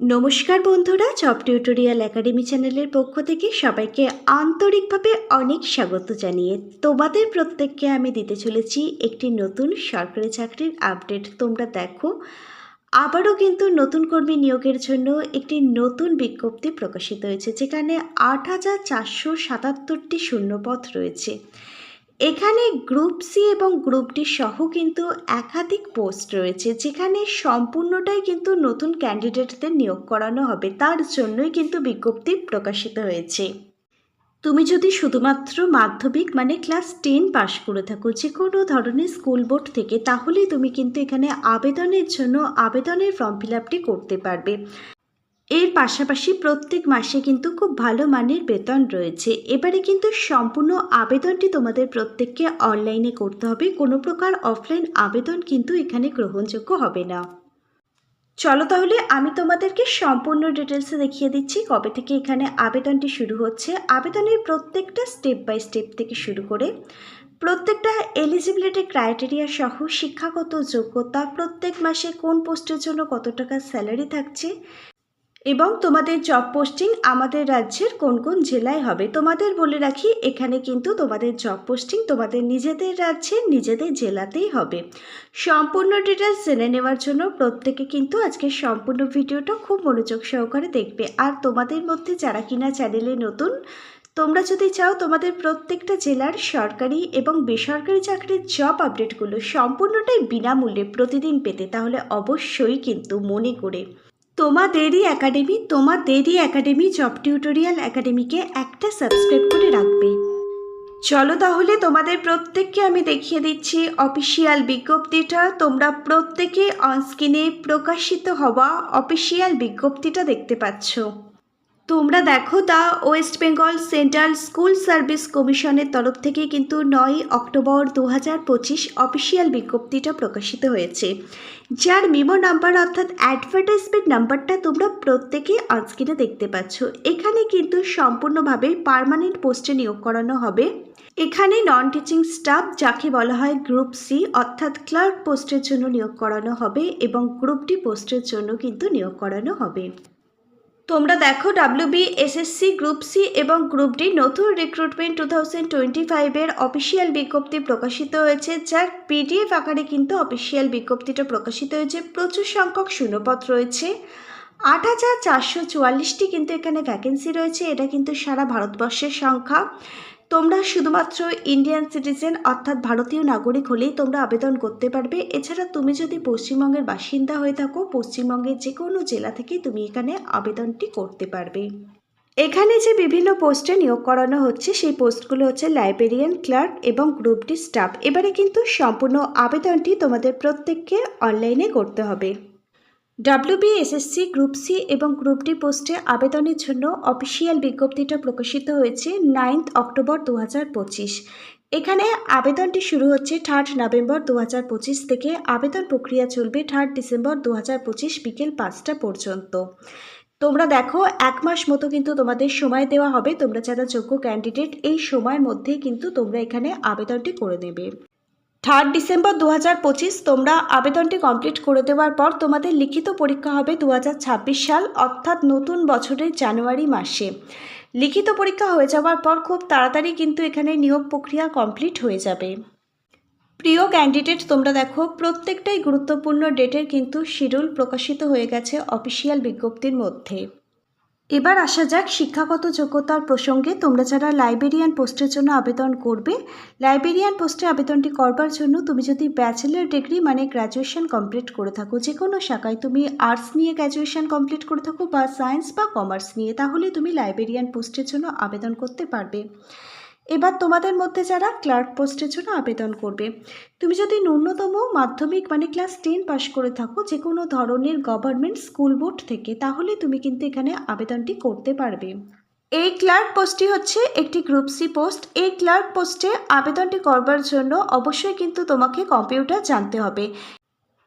নমস্কার বন্ধুরা job tutorial academy চ্যানেলের পক্ষ থেকে সবাইকে আন্তরিকভাবে অনেক স্বাগত জানিয়ে তোমাদের প্রত্যেককে আমি দিতে চলেছি একটি নতুন সরকারি চাকরির আপডেট তোমরা দেখো, আবারও কিন্তু নতুন কর্মী নিয়োগের জন্য একটি নতুন বিজ্ঞপ্তি প্রকাশিত হয়েছে, যেখানে আট হাজার চারশো সাতাত্তরটি শূন্যপদ রয়েছে। এখানে গ্রুপ সি এবং গ্রুপ ডি সহ কিন্তু একাধিক পোস্ট রয়েছে, যেখানে সম্পূর্ণটাই কিন্তু নতুন ক্যান্ডিডেটদের নিয়োগ করানো হবে। তার জন্যই কিন্তু বিজ্ঞপ্তি প্রকাশিত হয়েছে। তুমি যদি শুধুমাত্র মাধ্যমিক মানে ক্লাস টেন পাশ করে থাকো যে কোনো ধরনের স্কুল বোর্ড থেকে, তাহলেই তুমি কিন্তু এখানে আবেদনের জন্য আবেদনের ফর্ম ফিল আপটি করতে পারবে। এর পাশাপাশি প্রত্যেক মাসে কিন্তু খুব ভালো মানের বেতন রয়েছে। এবারে কিন্তু সম্পূর্ণ আবেদনটি তোমাদের প্রত্যেককে অনলাইনে করতে হবে। কোনো প্রকার অফলাইন আবেদন কিন্তু এখানে গ্রহণযোগ্য হবে না। চলো তাহলে আমি তোমাদেরকে সম্পূর্ণ ডিটেলসে দেখিয়ে দিচ্ছি কবে থেকে এখানে আবেদনটি শুরু হচ্ছে। আবেদনের প্রত্যেকটা স্টেপ বাই স্টেপ থেকে শুরু করে প্রত্যেকটা এলিজিবিলিটি ক্রাইটেরিয়া সহ শিক্ষাগত যোগ্যতা, প্রত্যেক মাসে কোন পোস্টের জন্য কত টাকা স্যালারি থাকছে এবং তোমাদের জব পোস্টিং আমাদের রাজ্যের কোন কোন জেলায় হবে? তোমাদের বলে রাখি, এখানে কিন্তু তোমাদের জব পোস্টিং তোমাদের নিজেদের রাজ্যে নিজেদের জেলাতেই হবে। সম্পূর্ণ ডিটেলস জেনে নেওয়ার জন্য প্রত্যেকে কিন্তু আজকে সম্পূর্ণ ভিডিওটা খুব মনোযোগ সহকারে দেখবে। আর তোমাদের মধ্যে যারা কিনা চ্যানেলে নতুন, তোমরা যদি চাও তোমাদের প্রত্যেকটা জেলার সরকারি এবং বেসরকারি চাকরির জব আপডেটগুলো সম্পূর্ণটাই বিনামূল্যে প্রতিদিন পেতে, তাহলে অবশ্যই কিন্তু মনে করে তোমাদেরই একাডেমি তোমাদেরই একাডেমি জব টিউটোরিয়াল একাডেমিকে একটা সাবস্ক্রাইব করে রাখবে। চলো তাহলে তোমাদের প্রত্যেককে আমি দেখিয়ে দিচ্ছি অফিসিয়াল বিজ্ঞপ্তিটা। তোমরা প্রত্যেকে অনস্ক্রিনে প্রকাশিত হওয়া অফিসিয়াল বিজ্ঞপ্তিটা দেখতে পাচ্ছ। তোমরা দেখো the West Bengal central school service কমিশনের তরফ থেকে কিন্তু নয় অক্টোবর দু হাজার পঁচিশ অফিসিয়াল বিজ্ঞপ্তিটা প্রকাশিত হয়েছে। যার মিমো নাম্বার অর্থাৎ অ্যাডভার্টাইজমেন্ট নাম্বারটা তোমরা প্রত্যেকে আজকিনে দেখতে পাচ্ছ। এখানে কিন্তু সম্পূর্ণভাবে পার্মানেন্ট পোস্টে নিয়োগ করানো হবে। এখানে নন টিচিং স্টাফ যাকে বলা হয় গ্রুপ সি অর্থাৎ ক্লার্ক পোস্টের জন্য নিয়োগ করানো হবে এবং গ্রুপ ডি পোস্টের জন্য কিন্তু নিয়োগ করানো হবে। তোমরা দেখো ডাব্লিউবি এসএসসি গ্রুপ সি এবং গ্রুপ ডি নতুন রিক্রুটমেন্ট টু থাউজেন্ড টোয়েন্টি ফাইভের অফিসিয়াল বিজ্ঞপ্তি প্রকাশিত হয়েছে। যার পিডিএফ আকারে কিন্তু অফিসিয়াল বিজ্ঞপ্তিটা প্রকাশিত হয়েছে। প্রচুর সংখ্যক শূন্যপদ রয়েছে। আট হাজার চারশো চুয়াল্লিশটি কিন্তু এখানে ভ্যাকেন্সি রয়েছে। এটা কিন্তু সারা ভারতবর্ষের সংখ্যা। তোমরা শুধুমাত্র ইন্ডিয়ান সিটিজেন অর্থাৎ ভারতীয় নাগরিক হলেই তোমরা আবেদন করতে পারবে। এছাড়া তুমি যদি পশ্চিমবঙ্গের বাসিন্দা হয়ে থাকো, পশ্চিমবঙ্গের যে কোনো জেলা থেকে তুমি এখানে আবেদনটি করতে পারবে। এখানে যে বিভিন্ন পোস্টে নিয়োগ করানো হচ্ছে, সেই পোস্টগুলো হচ্ছে লাইব্রেরিয়ান ক্লার্ক এবং গ্রুপ ডি স্টাফ এবারে কিন্তু সম্পূর্ণ আবেদনটি তোমাদের প্রত্যেককে অনলাইনে করতে হবে। ডাব্লিউবি এসএসসি গ্রুপ সি এবং গ্রুপ ডি পোস্টে আবেদনের জন্য অফিসিয়াল বিজ্ঞপ্তিটা প্রকাশিত হয়েছে নাইন্থ অক্টোবর দু হাজার পঁচিশ এখানে আবেদনটি শুরু হচ্ছে থার্ড নভেম্বর দু হাজার পঁচিশ থেকে। আবেদন প্রক্রিয়া চলবে থার্ড ডিসেম্বর দু হাজার পঁচিশ বিকেল পাঁচটা পর্যন্ত। তোমরা দেখো, এক মাস মতো কিন্তু তোমাদের সময় দেওয়া হবে। তোমরা যারা যোগ্য ক্যান্ডিডেট এই সময়ের মধ্যেই কিন্তু তোমরা এখানে আবেদনটি করে দেবে থার্ড ডিসেম্বর দু পঁচিশ তোমরা আবেদনটি কমপ্লিট করে দেওয়ার পর তোমাদের লিখিত পরীক্ষা হবে দু হাজার ছাব্বিশ সাল, অর্থাৎ নতুন বছরের জানুয়ারি মাসে। লিখিত পরীক্ষা হয়ে যাওয়ার পর খুব তাড়াতাড়ি কিন্তু এখানে নিয়োগ প্রক্রিয়া কমপ্লিট হয়ে যাবে। প্রিয় ক্যান্ডিডেট, তোমরা দেখো, প্রত্যেকটাই গুরুত্বপূর্ণ ডেটের কিন্তু শিডিউল প্রকাশিত হয়ে গেছে অফিসিয়াল বিজ্ঞপ্তির মধ্যে। এবার আসা যাক শিক্ষাগত যোগ্যতার প্রসঙ্গে। তোমরা যারা লাইব্রেরিয়ান পোস্টের জন্য আবেদন করবে, লাইব্রেরিয়ান পোস্টে আবেদনটি করবার জন্য তুমি যদি ব্যাচেলার ডিগ্রি মানে গ্র্যাজুয়েশন কমপ্লিট করে থাকো যে কোনো শাখায় তুমি আর্টস নিয়ে গ্র্যাজুয়েশন কমপ্লিট করে থাকো বা সায়েন্স বা কমার্স নিয়ে, তাহলে তুমি লাইব্রেরিয়ান পোস্টের জন্য আবেদন করতে পারবে। এবার তোমাদের মধ্যে যারা ক্লার্ক পোস্টের জন্য আবেদন করবে, তুমি যদি ন্যূনতম মাধ্যমিক মানে ক্লাস টেন পাশ করে থাকো যে কোনো ধরনের গভর্নমেন্ট স্কুল বোর্ড থেকে, তাহলে তুমি কিন্তু এখানে আবেদনটি করতে পারবে। এই ক্লার্ক পোস্টটি হচ্ছে একটি গ্রুপ সি পোস্ট। এই ক্লার্ক পোস্টে আবেদনটি করবার জন্য অবশ্যই কিন্তু তোমাকে কম্পিউটার জানতে হবে।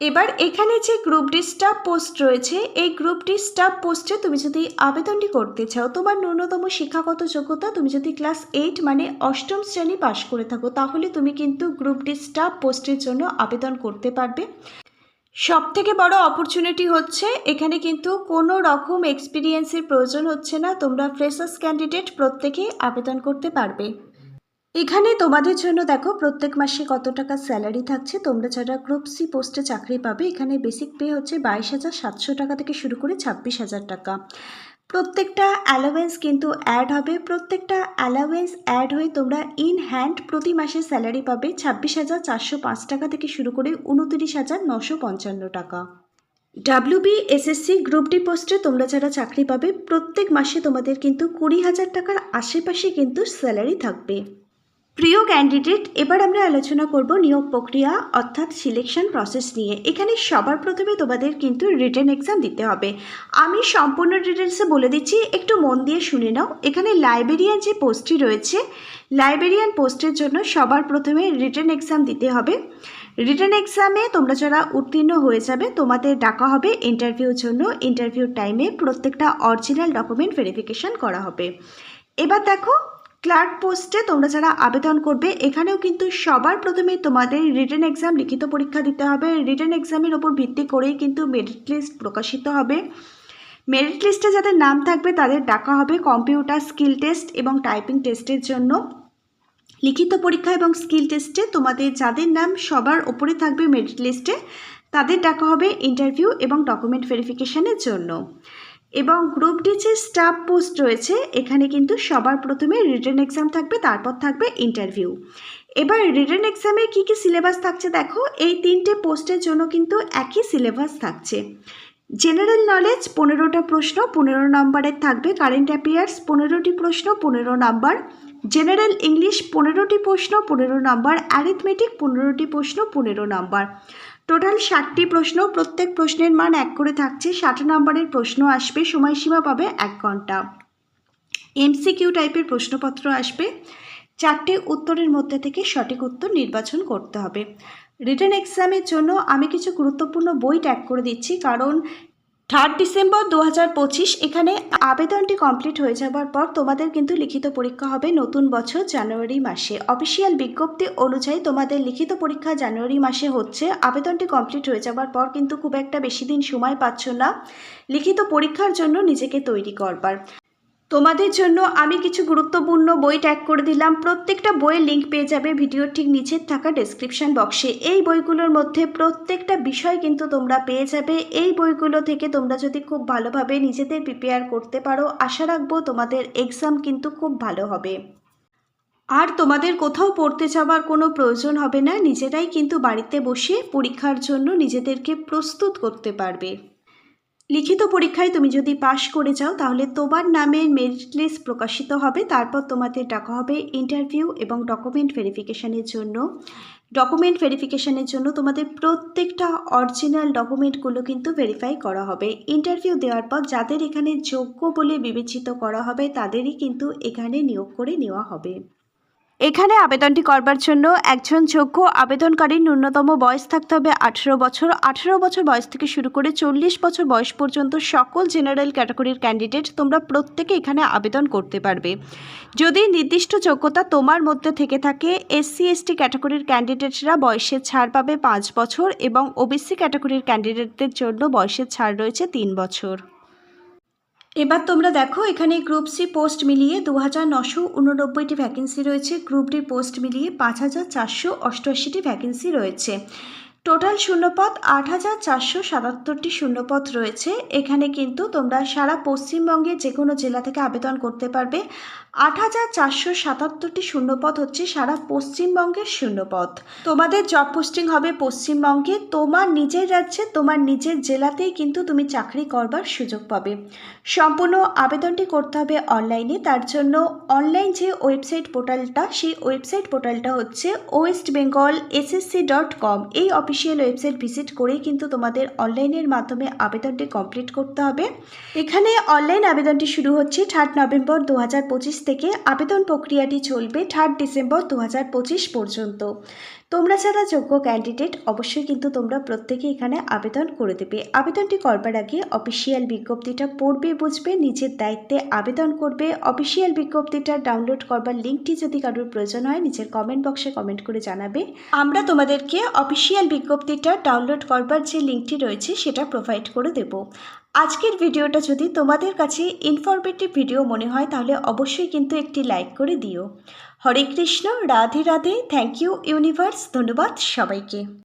এবার এখানে যে গ্রুপ স্টাফ পোস্ট রয়েছে, এই গ্রুপ স্টাফ পোস্টে তুমি যদি আবেদনটি করতে চাও, তোমার ন্যূনতম শিক্ষাগত যোগ্যতা তুমি যদি ক্লাস এইট মানে অষ্টম শ্রেণি পাশ করে থাকো, তাহলে তুমি কিন্তু গ্রুপ স্টাফ পোস্টের জন্য আবেদন করতে পারবে। সব থেকে বড় অপরচুনিটি হচ্ছে, এখানে কিন্তু কোনো রকম এক্সপিরিয়েন্সের প্রয়োজন হচ্ছে না, তোমরা ফ্রেশার্স ক্যান্ডিডেট প্রত্যেকেই আবেদন করতে পারবে। এখানে তোমাদের জন্য দেখো, প্রত্যেক মাসে কত টাকা স্যালারি থাকছে, তোমরা যারা গ্রুপ সি পোস্টে চাকরি পাবে, এখানে বেসিক পে হচ্ছে বাইশ হাজার সাতশো টাকা থেকে শুরু করে ছাব্বিশ হাজার টাকা। প্রত্যেকটা অ্যালাওয়েন্স কিন্তু অ্যাড হবে, প্রত্যেকটা অ্যালাওয়েন্স অ্যাড হয়ে তোমরা ইন হ্যান্ড প্রতি মাসে স্যালারি পাবে ছাব্বিশ হাজার চারশো পাঁচ টাকা থেকে শুরু করে উনতিরিশ হাজার নশো পঞ্চান্ন টাকা। ডাব্লিউবি এসএসসি গ্রুপ ডি পোস্টে তোমরা যারা চাকরি পাবে, প্রত্যেক মাসে তোমাদের কিন্তু কুড়ি হাজার টাকার আশেপাশে কিন্তু স্যালারি থাকবে। প্রিয় ক্যান্ডিডেট এবার আমরা আলোচনা করব নিয়োগ প্রক্রিয়া অর্থাৎ সিলেকশন প্রসেস নিয়ে। এখানে সবার প্রথমে তোমাদের কিন্তু রিটেন এক্সাম দিতে হবে। আমি সম্পূর্ণ ডিটেলসে বলে দিচ্ছি, একটু মন দিয়ে শুনে নাও। এখানে লাইব্রেরিয়ান যে পোস্টটি রয়েছে লাইব্রেরিয়ান পোস্টের জন্য সবার প্রথমে রিটেন এক্সাম দিতে হবে। রিটার্ন এক্সামে তোমরা যারা উত্তীর্ণ হয়ে যাবে, তোমাদের ডাকা হবে ইন্টারভিউর জন্য। ইন্টারভিউ টাইমে প্রত্যেকটা অরিজিনাল ডকুমেন্ট ভেরিফিকেশন করা হবে। এবার দেখো ক্লার্ক পোস্টে তোমরা যারা আবেদন করবে, এখানেও কিন্তু সবার প্রথমে তোমাদের রিটার্ন এক্সাম লিখিত পরীক্ষা দিতে হবে। রিটার্ন এক্সামের ওপর ভিত্তি করেই কিন্তু মেরিট লিস্ট প্রকাশিত হবে। মেরিট লিস্টে যাদের নাম থাকবে, তাদের ডাকা হবে কম্পিউটার স্কিল টেস্ট এবং টাইপিং টেস্টের জন্য। লিখিত পরীক্ষা এবং স্কিল টেস্টে তোমাদের যাদের নাম সবার ওপরে থাকবে মেরিট লিস্টে তাদের ডাকা হবে ইন্টারভিউ এবং ডকুমেন্ট ভেরিফিকেশানের জন্য। এবং গ্রুপ ডি যে স্টাফ পোস্ট রয়েছে, এখানে কিন্তু সবার প্রথমে রিটার্ন এক্সাম থাকবে, তারপর থাকবে ইন্টারভিউ এবার রিটার্ন এক্সামে কী কী সিলেবাস থাকছে দেখো, এই তিনটে পোস্টের জন্য কিন্তু একই সিলেবাস থাকছে। জেনারেল নলেজ পনেরোটা প্রশ্ন, পনেরো নম্বরের থাকবে কারেন্ট অ্যাফেয়ার্স পনেরোটি প্রশ্ন, পনেরো নাম্বার জেনারেল ইংলিশ পনেরোটি প্রশ্ন, পনেরো নাম্বার অ্যারিথমেটিক পনেরোটি প্রশ্ন, পনেরো নাম্বার টোটাল ষাটটি প্রশ্ন, প্রত্যেক প্রশ্নের মান এক করে থাকছে, ষাট নম্বরের প্রশ্ন আসবে, সময়সীমা পাবে এক ঘণ্টা। এমসিকিউ টাইপের প্রশ্নপত্র আসবে। চারটে উত্তরের মধ্যে থেকে সঠিক উত্তর নির্বাচন করতে হবে। রিটার্ন এক্সামের জন্য আমি কিছু গুরুত্বপূর্ণ বই ট্যাগ করে দিচ্ছি, কারণ থার্ড ডিসেম্বর দু হাজার পঁচিশ এখানে আবেদনটি কমপ্লিট হয়ে যাবার পর তোমাদের কিন্তু লিখিত পরীক্ষা হবে নতুন বছর জানুয়ারি মাসে। অফিসিয়াল বিজ্ঞপ্তি অনুযায়ী তোমাদের লিখিত পরীক্ষা জানুয়ারি মাসে হচ্ছে। আবেদনটি কমপ্লিট হয়ে যাবার পর কিন্তু খুব একটা বেশি দিন সময় পাচ্ছ না। লিখিত পরীক্ষার জন্য নিজেকে তৈরি করবার। তোমাদের জন্য আমি কিছু গুরুত্বপূর্ণ বই ট্যাগ করে দিলাম। প্রত্যেকটা বইয়ের লিঙ্ক পেয়ে যাবে ভিডিওর ঠিক নিচের থাকা ডেসক্রিপশন বক্সে এই বইগুলোর মধ্যে প্রত্যেকটা বিষয় কিন্তু তোমরা পেয়ে যাবে। এই বইগুলো থেকে তোমরা যদি খুব ভালোভাবে নিজেদের প্রিপেয়ার করতে পারো, আশা রাখব তোমাদের এক্সাম কিন্তু খুব ভালো হবে। আর তোমাদের কোথাও পড়তে যাওয়ার কোনো প্রয়োজন হবে না, নিজেরাই কিন্তু বাড়িতে বসে পরীক্ষার জন্য নিজেদেরকে প্রস্তুত করতে পারবে। লিখিত পরীক্ষায় তুমি যদি পাশ করে যাও, তাহলে তোমার নামের মেরিট লিস্ট প্রকাশিত হবে। তারপর তোমাদের ডাকা হবে ইন্টারভিউ এবং ডকুমেন্ট ভেরিফিকেশানের জন্য। ডকুমেন্ট ভেরিফিকেশানের জন্য তোমাদের প্রত্যেকটা অরিজিনাল ডকুমেন্টগুলো কিন্তু ভেরিফাই করা হবে। ইন্টারভিউ দেওয়ার পর যাদের এখানে যোগ্য বলে বিবেচিত করা হবে, তাদেরই কিন্তু এখানে নিয়োগ করে নেওয়া হবে। এখানে আবেদনটি করবার জন্য একজন যোগ্য আবেদনকারীর ন্যূনতম বয়স থাকতে হবে আঠেরো বছর। আঠেরো বছর বয়স থেকে শুরু করে চল্লিশ বছর বয়স পর্যন্ত সকল জেনারেল ক্যাটাগরির ক্যান্ডিডেট তোমরা প্রত্যেকে এখানে আবেদন করতে পারবে। যদি নির্দিষ্ট যোগ্যতা তোমার মধ্যে থেকে থাকে, এসসি, এসটি ক্যাটাগরির ক্যান্ডিডেটরা বয়সের ছাড় পাবে পাঁচ বছর এবং ওবিসি ক্যাটাগরির ক্যান্ডিডেটদের জন্য বয়সের ছাড় রয়েছে তিন বছর। এবার তোমরা দেখো, এখানে গ্রুপ সি পোস্ট মিলিয়ে দু হাজার নশো উননব্বইটি ভ্যাকেন্সি রয়েছে। গ্রুপ ডি পোস্ট মিলিয়ে পাঁচ হাজার চারশো অষ্টআশিটি ভ্যাকেন্সি রয়েছে। টোটাল শূন্যপদ আট হাজার চারশো সাতাত্তরটি শূন্যপদ রয়েছে। এখানে কিন্তু তোমরা সারা পশ্চিমবঙ্গে যে কোনো জেলা থেকে আবেদন করতে পারবে। আট হাজার চারশো সাতাত্তরটি শূন্যপদ হচ্ছে সারা পশ্চিমবঙ্গের শূন্যপদ। তোমাদের জব পোস্টিং হবে পশ্চিমবঙ্গে। তোমার নিজের রাজ্যে, তোমার নিজের জেলাতেই কিন্তু তুমি চাকরি করবার সুযোগ পাবে। সম্পূর্ণ আবেদনটি করতে হবে অনলাইনে তার জন্য অনলাইন যে ওয়েবসাইট পোর্টালটা সেই ওয়েবসাইট পোর্টালটা হচ্ছে West Bengal SSC dot com এই অফিসিয়াল ওয়েবসাইট ভিজিট করেই কিন্তু তোমাদের অনলাইনের মাধ্যমে আবেদনটি কমপ্লিট করতে হবে। এখানে অনলাইন আবেদনটি শুরু হচ্ছে থার্ড নভেম্বর দু হাজার পঁচিশ থেকে আবেদন প্রক্রিয়াটি চলবে থার্ড ডিসেম্বর দু হাজার পঁচিশ পর্যন্ত। তোমরা যারা যোগ্য ক্যান্ডিডেট অবশ্যই কিন্তু তোমরা প্রত্যেকে এখানে আবেদন করে দেবে। আবেদনটি করবার আগে অফিসিয়াল বিজ্ঞপ্তিটা পড়বে, বুঝবে, নিজের দায়িত্বে আবেদন করবে। অফিসিয়াল বিজ্ঞপ্তিটা ডাউনলোড করবার লিঙ্কটি যদি কারোর প্রয়োজন হয় নিজের কমেন্ট বক্সে কমেন্ট করে জানাবে। আমরা তোমাদেরকে অফিসিয়াল বিজ্ঞপ্তিটা ডাউনলোড করবার যে লিঙ্কটি রয়েছে, সেটা প্রোভাইড করে দেব। আজকের ভিডিওটা যদি তোমাদের কাছে ইনফরমেটিভ ভিডিও মনে হয়, তাহলে অবশ্যই কিন্তু একটি লাইক করে দিও। Hare Krishna Radhe Radhe. Thank you universe ধন্যবাদ সবাইকে।